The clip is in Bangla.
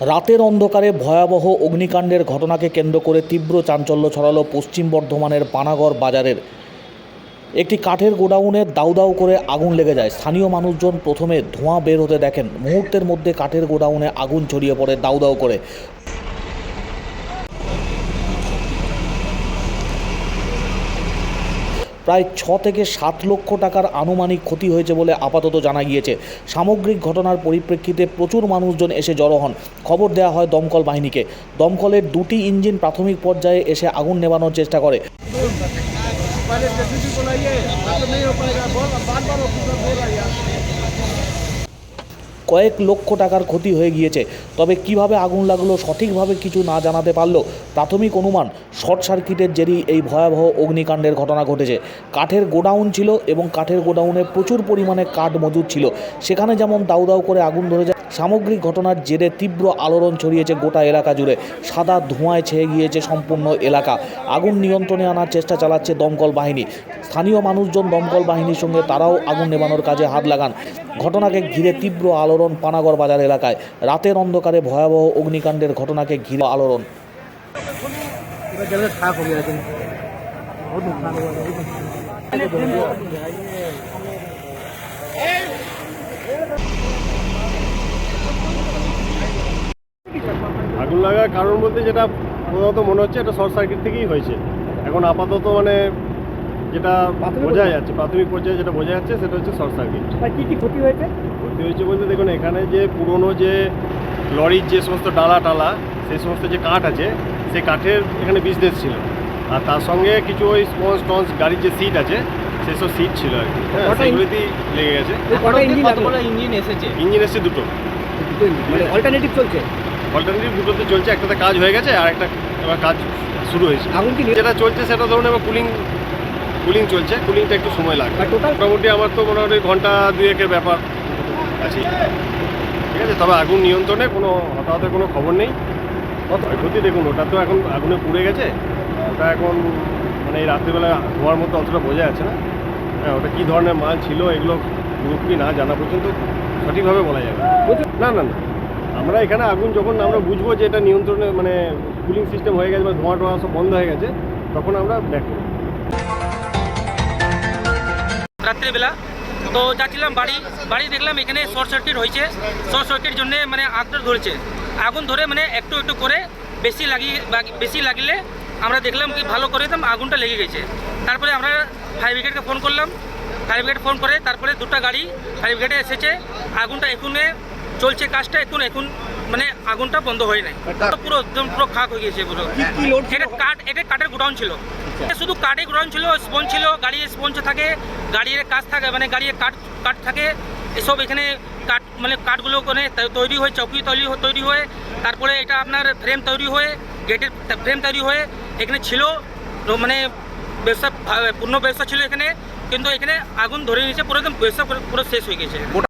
রাতের অন্ধকারে ভয়াবহ অগ্নিকাণ্ডের ঘটনাকে কেন্দ্র করে তীব্র চাঞ্চল্য ছড়ালো পশ্চিম বর্ধমানের পানাগড় বাজারের। একটি কাঠের গোডাউনে দাউ দাউ করে আগুন লেগে যায়। স্থানীয় মানুষজন প্রথমে ধোঁয়া বের হতে দেখেন। মুহূর্তের মধ্যে কাঠের গোডাউনে আগুন ছড়িয়ে পড়ে দাউ দাউ করে। প্রায় ছ থেকে সাত লক্ষ টাকার আনুমানিক ক্ষতি হয়েছে বলে আপাতত জানা গিয়েছে সামগ্রিক ঘটনার পরিপ্রেক্ষিতে প্রচুর মানুষজন এসে জড়ো হন খবর দেওয়া হয় দমকল বাহিনীকে দমকলের দুটি ইঞ্জিন প্রাথমিক পর্যায়ে এসে আগুন নেভানোর চেষ্টা করে पहले जेसीबी बुलाइए तो नहीं हो पाएगा बोल बार बार ऑफिसर बोल रहा है यार কয়েক লক্ষ টাকার ক্ষতি হয়ে গিয়েছে। তবে কীভাবে আগুন লাগল, সঠিকভাবে কিছু না জানাতে পারলেও প্রাথমিক অনুমান, শর্ট সার্কিটের জেরেই এই ভয়াবহ অগ্নিকাণ্ডের ঘটনা ঘটেছে। কাঠের গোডাউন ছিল এবং কাঠের গোডাউনে প্রচুর পরিমাণে কাঠ মজুদ ছিল। সেখানে যেমন দাউ দাউ করে আগুন ধরে যায়, সামগ্রিক ঘটনার জেরে তীব্র আলোড়ন ছড়িয়েছে গোটা এলাকা জুড়ে। সাদা ধোঁয়ায় ছেয়ে গিয়েছে সম্পূর্ণ এলাকা। আগুন নিয়ন্ত্রণে আনার চেষ্টা চালাচ্ছে দমকল বাহিনী। স্থানীয় মানুষজন দমকল বাহিনীর সঙ্গে তারাও আগুন নেভানোর কাজে হাত লাগান। ঘটনাকে ঘিরে তীব্র আলোড়ন পানাগড় বাজার এলাকায়। রাতের অন্ধকারে ভয়াবহ অগ্নিকাণ্ডের ঘটনাকে ঘিরে আলোড়ন। আগুন লাগার কারণ বলতে যেটা প্রধানত মনে হচ্ছে, এটা শর্ট সার্কিট থেকেই হয়েছে। এখন আপাতত মানে যেটা বোঝা যাচ্ছে প্রাথমিক পর্যায়ে যেটা বোঝা যাচ্ছে সেটা হচ্ছে শর্ট সার্কিট। কি কি ক্ষতি হয়েছে? ক্ষতি হয়েছে বলতে দেখুন এখানে যে পুরনো যে লরির যে সমস্ত ডালা টালা সেই সমস্ত যে কাঠ আছে সেই কাঠের এখানে বিজনেস ছিল। আর তার সঙ্গে কিছু ওই স্পঞ্জ টঞ্জ গাড়ির যে সিট আছে সেসব সিট ছিল আর কি। হ্যাঁ সেগুলোতেই লেগে গেছে। ইঞ্জিন লাগল? ইঞ্জিন এসেছে? দুটো। মানে অল্টারনেটিভ চলছে? অল্টারনেটিভ দুটোতে চলছে একটাতে কাজ হয়ে গেছে আর একটা এবার কাজ শুরু হয়েছে। আগুন কি যেটা চলছে সেটা ধরুন এবার কুলিং কুলিং চলছে কুলিংটা একটু সময় লাগবে। মোটামুটি আমার তো মনে মোটামুটি ঘণ্টা দুয়েকের ব্যাপার আছে ঠিক আছে, তবে আগুন নিয়ন্ত্রণে কোনো হতাহতের কোনো খবর নেই। ক্ষয়ক্ষতি দেখুন, ওটা তো এখন আগুনে পুড়ে গেছে। ওটা এখন মানে এই রাত্রিবেলা ধোঁয়ার মতো অতটা বোঝা যাচ্ছে না। হ্যাঁ ওটা কী ধরনের মাল ছিল এগুলো পুরোপুরি না জানা পর্যন্ত সঠিকভাবে বলা যাবে না। না না না। আমরা এখানে আগুন যখন আমরা বুঝব যে এটা নিয়ন্ত্রণে মানে কুলিং সিস্টেম হয়ে গেছে বা ধোঁয়া টোয়া সব বন্ধ হয়ে গেছে, তখন আমরা ব্যাক করব। রাত্রেবেলা। তো যাচ্ছিলাম বাড়ি বাড়ি দেখলাম এখানে শর্ট সার্কিট হয়েছে। শর্ট সার্কিট জন্য মানে আগটা ধরেছে। আগুন ধরে মানে একটু একটু করে বেশি লাগিয়ে বেশি লাগলে আমরা দেখলাম কি ভালো করে আগুনটা লেগে গেছে। তারপরে আমরা ফায়ার ব্রিগেডকে ফোন করলাম। ফায়ার ব্রিগেড ফোন করে তারপরে দুটো গাড়ি ফায়ার ব্রিগেডে এসেছে। আগুনটা এখুনে চলছে কাজটা এখন এখন মানে আগুনটা বন্ধ হয় নাই। পুরো একদম পুরো খাক হয়ে গেছে পুরো? এটা কাঠ এটা কাঠের গোডাউন ছিল। শুধু কাঠের গোডাউন ছিল স্পঞ্জ ছিল, গাড়ির স্পঞ্জ থাকে, গাড়ির কাজ থাকে মানে গাড়ির কাঠ কাঠ থাকে, এসব এখানে কাঠ মানে কাঠগুলো ওখানে তৈরি হয়ে, চৌকি তৈরি তৈরি হয়ে, তারপরে এটা আপনার ফ্রেম তৈরি হয়ে গেটের ফ্রেম তৈরি হয়ে এখানে ছিল মানে ব্যবসা পূর্ণ ব্যবসা ছিল এখানে, কিন্তু এখানে আগুন ধরে নিয়েছে, পুরো একদম ব্যবসা পুরো শেষ হয়ে গেছে।